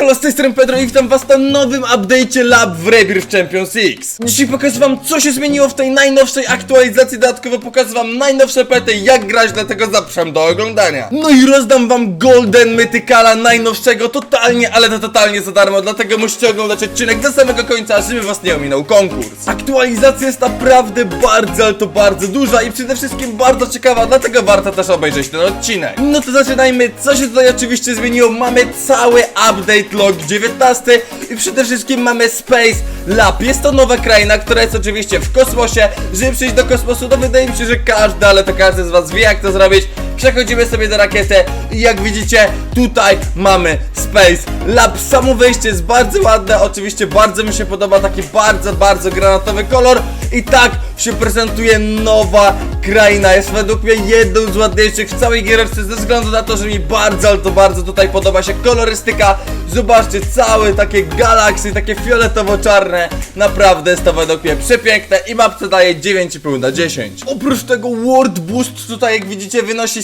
hello, z tej strony Pedro i witam was na nowym update'cie Lab w Rebirth Champions X. Dzisiaj pokażę wam, co się zmieniło w tej najnowszej aktualizacji, dodatkowo pokażę wam najnowsze pety, jak grać, dlatego zapraszam do oglądania. No i rozdam wam Golden Mythicala najnowszego, totalnie, ale to totalnie za darmo, dlatego musicie oglądać odcinek do samego końca, żeby was nie ominął konkurs. Aktualizacja jest naprawdę bardzo, ale to bardzo duża i przede wszystkim bardzo ciekawa, dlatego warto też obejrzeć ten odcinek. No to zaczynajmy, co się tutaj oczywiście zmieniło, mamy cały update log 19 i przede wszystkim mamy Space Lab. Jest to nowa kraina, która jest oczywiście w kosmosie. Żeby przyjść do kosmosu, to wydaje mi się, że każdy, ale to każdy z was wie jak to zrobić. Przechodzimy sobie do rakiety i jak widzicie, tutaj mamy Space Lab. Samo wejście jest bardzo ładne, oczywiście bardzo mi się podoba taki bardzo, bardzo granatowy kolor i tak się prezentuje nowa kraina. Jest według mnie jedną z ładniejszych w całej giereczce ze względu na to, że mi bardzo, ale to bardzo tutaj podoba się kolorystyka. Zobaczcie, całe takie galaksy, takie fioletowo-czarne. Naprawdę jest to według mnie przepiękne i mapce daje 9,5 na 10. Oprócz tego World Boost tutaj jak widzicie wynosi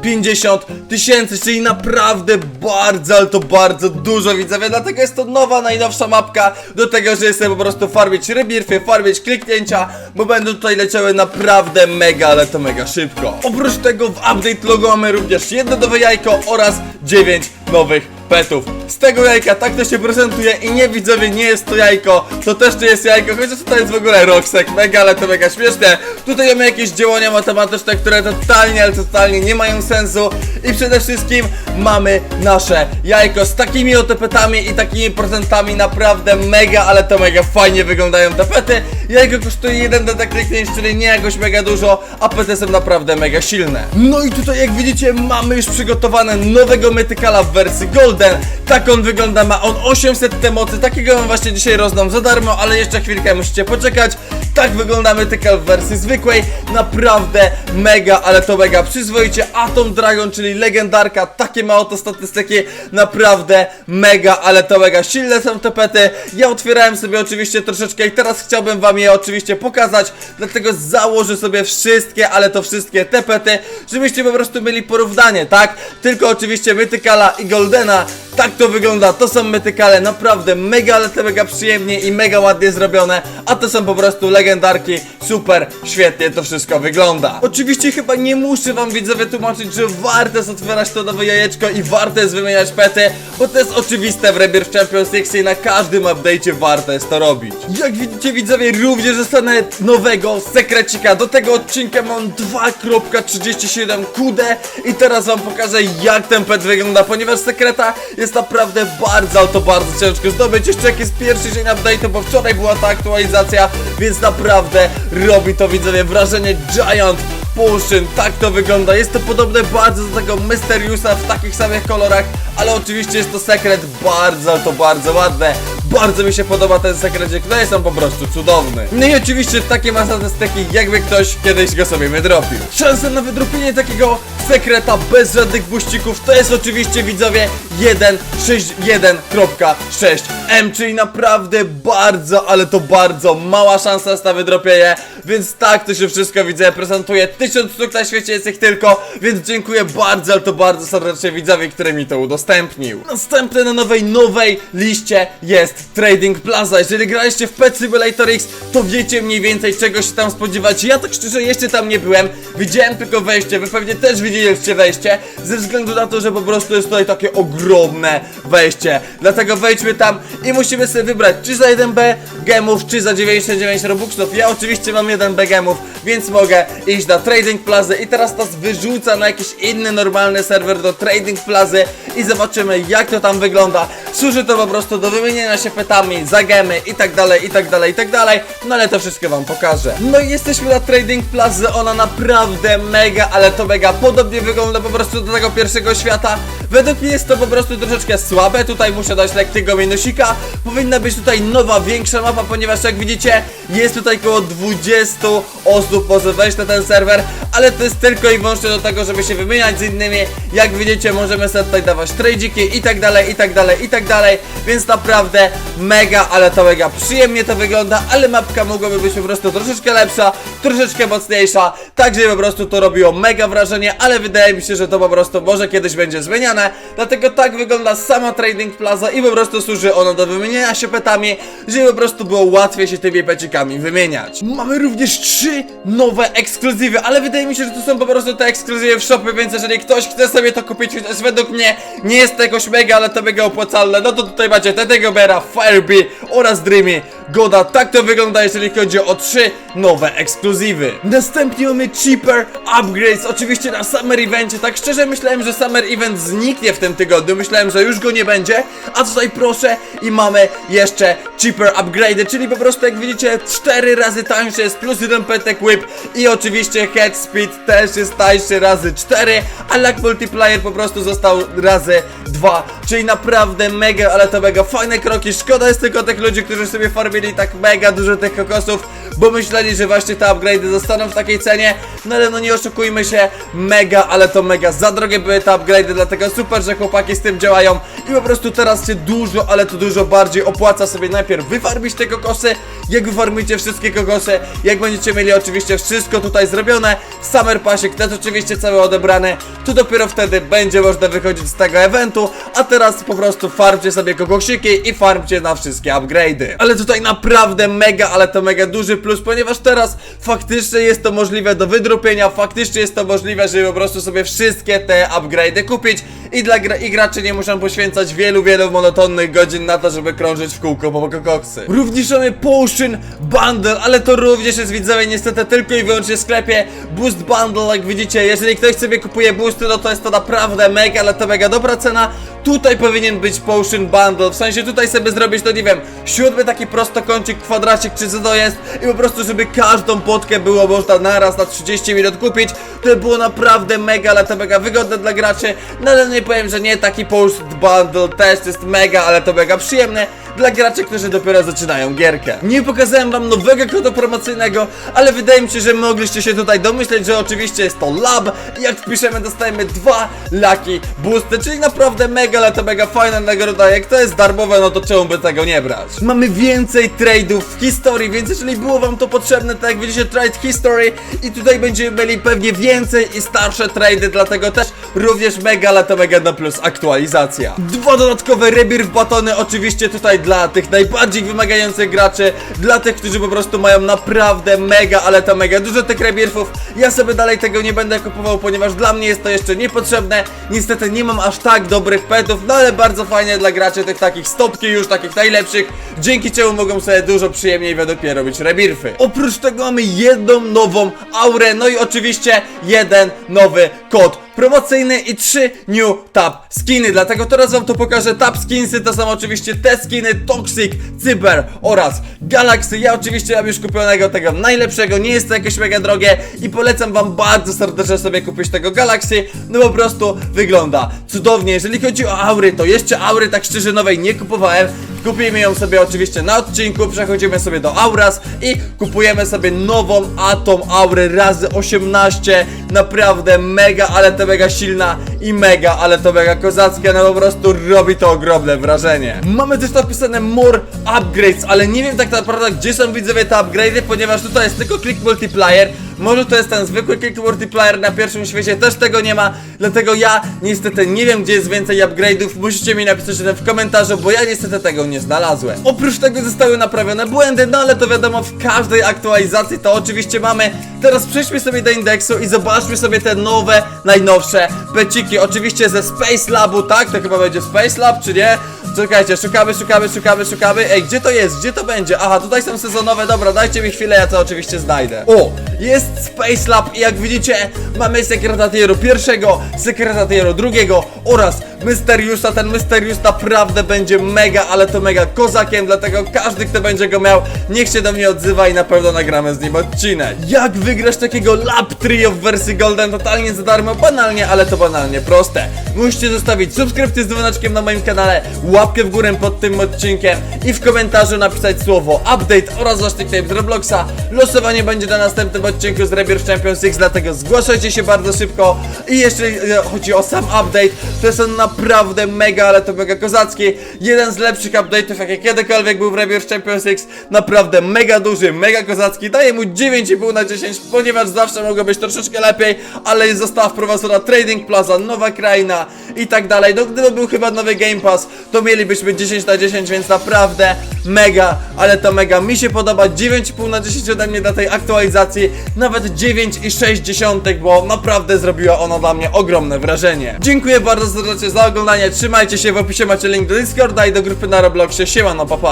150 tysięcy, czyli naprawdę bardzo, ale to bardzo dużo widzowie, dlatego jest to nowa, najnowsza mapka do tego, że jestem po prostu farmić rebirfy, farmić kliknięcia, bo będą tutaj leciały naprawdę mega, ale to mega szybko. Oprócz tego w update logo mamy również jedno nowe jajko oraz 9 nowych petów. Z tego jajka tak to się prezentuje i nie widzowie, nie jest to jajko, to też nie jest jajko, chociaż tutaj jest w ogóle Roxek, mega, ale to mega śmieszne. Tutaj mamy jakieś działania matematyczne, które totalnie, ale totalnie nie mają sensu i przede wszystkim mamy nasze jajko z takimi oto petami i takimi procentami, naprawdę mega, ale to mega fajnie wyglądają te pety. Jajko kosztuje jeden do kliknięć, czyli nie jakoś mega dużo, a pety są naprawdę mega silne. No i tutaj jak widzicie mamy już przygotowane nowego Mythicala w wersji Golden. Tak on wygląda, ma on 800 te mocy, takiego wam właśnie dzisiaj rozdam za darmo, ale jeszcze chwilkę musicie poczekać. Tak wygląda Mythical w wersji zwykłej, naprawdę mega, ale to mega przyzwoicie. Atom Dragon, czyli legendarka, takie ma oto statystyki, naprawdę mega, ale to mega silne są te pety. Ja otwierałem sobie oczywiście troszeczkę i teraz chciałbym wam je oczywiście pokazać, dlatego założę sobie wszystkie, ale to wszystkie te pety, żebyście po prostu mieli porównanie, tak? Tylko oczywiście Mythicala i Goldena, tak to wygląda, to są Mythicale, naprawdę mega, ale to mega przyjemnie i mega ładnie zrobione, a to są po prostu legendarki, super, świetnie to wszystko wygląda. Oczywiście chyba nie muszę wam widzowie tłumaczyć, że warto jest otwierać to nowe jajeczko i warto jest wymieniać pety, bo to jest oczywiste w Rebirth Champions League i na każdym update'cie warto jest to robić. Jak widzicie widzowie, również dostanę nowego sekrecika, do tego odcinka mam 2.37 QD i teraz wam pokażę jak ten pet wygląda, ponieważ sekreta jest naprawdę bardzo, to bardzo ciężko zdobyć, jeszcze jak jest pierwszy dzień update'u, bo wczoraj była ta aktualizacja, więc naprawdę robi to widzowie wrażenie Giant Potion, tak to wygląda, jest to podobne bardzo do tego Mysteriusa w takich samych kolorach, ale oczywiście jest to sekret bardzo, to bardzo ładne, bardzo mi się podoba ten sekrecik, no jest on po prostu cudowny. No i oczywiście takie ma statystyki, jakby ktoś kiedyś go sobie wydropił. Szansa na wydropienie takiego sekreta bez żadnych buścików to jest oczywiście widzowie 1.61.6M, czyli naprawdę bardzo, ale to bardzo mała szansa na wydropienie, więc tak to się wszystko widzę, prezentuje 1000 sztuk na świecie jest ich tylko, więc dziękuję bardzo, ale to bardzo serdecznie widzowie, który mi to udostępnił. Następne na nowej, nowej liście jest Trading Plaza. Jeżeli graliście w Pet Simulator X, to wiecie mniej więcej czego się tam spodziewać. Ja tak szczerze jeszcze tam nie byłem, widziałem tylko wejście, wy pewnie też widzieliście wejście, ze względu na to, że po prostu jest tutaj takie ogromne wejście. Dlatego wejdźmy tam i musimy sobie wybrać, czy za 1B gemów, czy za 99 robuxów. Ja oczywiście mam 1B gemów, więc mogę iść na Trading Plaza i teraz nas wyrzuca na jakiś inny normalny serwer do Trading Plazy i zobaczymy jak to tam wygląda. Służy to po prostu do wymienienia się petami, za gemy i tak dalej, i tak dalej, i tak dalej. No ale to wszystko wam pokażę. No i jesteśmy na Trading Plaza, ona naprawdę mega, ale to mega podobnie wygląda po prostu do tego pierwszego świata. Według mnie jest to po prostu troszeczkę słabe, tutaj muszę dać lekkiego minusika. Powinna być tutaj nowa, większa mapa, ponieważ jak widzicie jest tutaj około 20 osób może wejść na ten serwer, ale to jest tylko i wyłącznie do tego, żeby się wymieniać z innymi. Jak widzicie, możemy sobie tutaj dawać tradziki i tak dalej, i tak dalej, i tak dalej, więc naprawdę mega, ale to mega przyjemnie to wygląda, ale mapka mogłaby być po prostu troszeczkę lepsza, troszeczkę mocniejsza, tak żeby po prostu to robiło mega wrażenie, ale wydaje mi się, że to po prostu może kiedyś będzie zmieniane, dlatego tak wygląda sama Trading Plaza i po prostu służy ono do wymieniania się petami, żeby po prostu było łatwiej się tymi pecikami wymieniać. Mamy również trzy nowe ekskluzywy, ale wydaje mi się, że to są po prostu te ekskluzywy w shopy, więc jeżeli ktoś chce sobie to kupić, chociaż według mnie nie jest to jakoś mega, ale to mega opłacalne, no to tutaj macie Tetego Bera, Firebee oraz Dreamy. Goda, tak to wygląda, jeżeli chodzi o trzy nowe ekskluzywy. Następnie mamy Cheaper Upgrades, oczywiście na Summer Evencie. Tak szczerze myślałem, że Summer Event zniknie w tym tygodniu, myślałem, że już go nie będzie, a tutaj proszę i mamy jeszcze Cheaper Upgrade, czyli po prostu jak widzicie 4 razy tańsze jest plus jeden petek whip i oczywiście Head Speed też jest tańszy razy 4, a Luck Multiplier po prostu został razy 2, czyli naprawdę mega, ale to mega fajne kroki. Szkoda jest tylko tych ludzi, którzy sobie farmili tak mega dużo tych kokosów, bo myśleli, że właśnie te upgrade'y zostaną w takiej cenie, no ale no nie oszukujmy się, mega, ale to mega. Za drogie były te upgrade'y, dlatego super, że chłopaki z tym działają. I po prostu teraz się dużo, ale to dużo bardziej opłaca sobie najpierw wyfarmić te kokosy, jak wyfarmicie wszystkie kokosy, jak będziecie mieli oczywiście wszystko tutaj zrobione, Summer Pasik też oczywiście cały odebrany, to dopiero wtedy będzie można wychodzić z tego eventu, a teraz po prostu farmcie sobie kokosiki i farmcie na wszystkie upgrade'y. Ale tutaj naprawdę mega, ale to mega duży plus, ponieważ teraz faktycznie jest to możliwe do wydrupienia, faktycznie jest to możliwe, żeby po prostu sobie wszystkie te upgrade'y kupić i dla gra i gracze nie muszą poświęcać wielu, wielu monotonnych godzin na to, żeby krążyć w kółko po kokoksy. Również mamy Potion Bundle, ale to również jest widzowie niestety tylko i wyłącznie w sklepie Boost Bundle, jak widzicie, jeżeli ktoś sobie kupuje boosty, no to jest to naprawdę mega, ale to mega dobra cena. Tutaj powinien być Potion Bundle, w sensie tutaj sobie zrobić, to nie wiem, siódmy taki prostokącik, kwadracik, czy co to jest i po prostu, żeby każdą potkę było można naraz na 30 minut kupić, to by było naprawdę mega, ale to mega wygodne dla graczy, no ale nie powiem, że nie, taki Post Bundle też jest mega, ale to mega przyjemne dla graczy, którzy dopiero zaczynają gierkę. Nie pokazałem wam nowego kodu promocyjnego, ale wydaje mi się, że mogliście się tutaj domyśleć, że oczywiście jest to Lab i jak wpiszemy dostajemy dwa Lucky Boosty, czyli naprawdę mega, ale to mega fajna nagroda, jak to jest darmowe, no to czemu by tego nie brać? Mamy więcej trade'ów w historii, więc jeżeli było wam to potrzebne, tak jak widzicie Trade History i tutaj będziemy mieli pewnie więcej i starsze trade'y, dlatego też również mega, ale to mega na plus aktualizacja. Dwa dodatkowe rebirth batony, oczywiście tutaj dla tych najbardziej wymagających graczy, dla tych, którzy po prostu mają naprawdę mega, ale to mega dużo tych rebirthów. Ja sobie dalej tego nie będę kupował, ponieważ dla mnie jest to jeszcze niepotrzebne. Niestety nie mam aż tak dobrych petów, no ale bardzo fajnie dla graczy tych takich stopki już, takich najlepszych, dzięki czemu mogą sobie dużo przyjemniej według mnie robić rebirthy. Oprócz tego mamy jedną nową aurę, no i oczywiście jeden nowy kod promocyjny i trzy new tab skiny, dlatego teraz wam to pokażę. Tab skinsy to są oczywiście te skiny Toxic, Cyber oraz Galaxy. Ja oczywiście mam już kupionego tego najlepszego, nie jest to jakieś mega drogie i polecam wam bardzo serdecznie sobie kupić tego Galaxy, no po prostu wygląda cudownie. Jeżeli chodzi o aury, to jeszcze aury tak szczerze nowej nie kupowałem. Kupimy ją sobie oczywiście na odcinku, przechodzimy sobie do Auras i kupujemy sobie nową Atom Aurę razy 18. Naprawdę mega, ale to mega silna i mega, ale to mega kozackie, no po prostu robi to ogromne wrażenie. Mamy też napisane More Upgrades, ale nie wiem tak naprawdę gdzie są widzowie te upgrade'y, ponieważ tutaj jest tylko Click Multiplier. Może to jest ten zwykły Click Multiplier na pierwszym świecie, też tego nie ma, dlatego ja niestety nie wiem gdzie jest więcej upgrade'ów. Musicie mi napisać w komentarzu, bo ja niestety tego nie znalazłem. Oprócz tego zostały naprawione błędy, no ale to wiadomo w każdej aktualizacji to oczywiście mamy. Teraz przejdźmy sobie do indeksu i zobaczmy sobie te nowe, najnowsze peciki. Oczywiście ze Space Labu, tak? To chyba będzie Space Lab, czy nie? Czekajcie, szukamy, szukamy, szukamy, szukamy. Ej, gdzie to jest? Gdzie to będzie? Aha, tutaj są sezonowe, dobra, dajcie mi chwilę, ja to oczywiście znajdę. O, jest Space Lab i jak widzicie, mamy sekretatieru pierwszego, sekretatieru drugiego oraz Mysteriusa. Ten Mysterius naprawdę będzie mega, ale to mega kozakiem, dlatego każdy, kto będzie go miał, niech się do mnie odzywa i na pewno nagramy z nim odcinek. Jak wygrać takiego Lab Trio w wersji Golden totalnie za darmo? Banalnie, ale to banalnie proste. Musicie zostawić subskrypcję z dzwoneczkiem na moim kanale, w górę pod tym odcinkiem i w komentarzu napisać słowo update oraz wasz nickname z Robloxa. Losowanie będzie na następnym odcinku z Rebirth Champions League, dlatego zgłaszajcie się bardzo szybko. I jeżeli e, chodzi o sam update, to jest on naprawdę mega, ale to mega kozacki. Jeden z lepszych update'ów, jakie kiedykolwiek był w Rebirth Champions League. Naprawdę mega duży, mega kozacki. Daję mu 9,5 na 10, ponieważ zawsze mogło być troszeczkę lepiej, ale została wprowadzona Trading Plaza, nowa kraina i tak dalej. No gdyby był chyba nowy Game Pass, to mielibyśmy 10 na 10, więc naprawdę mega, ale to mega. Mi się podoba 9,5 na 10 ode mnie dla tej aktualizacji, nawet 9,6, bo naprawdę zrobiła ona dla mnie ogromne wrażenie. Dziękuję bardzo serdecznie za oglądanie, trzymajcie się, w opisie macie link do Discorda i do grupy na Robloxie. Siemano, papa. Pa.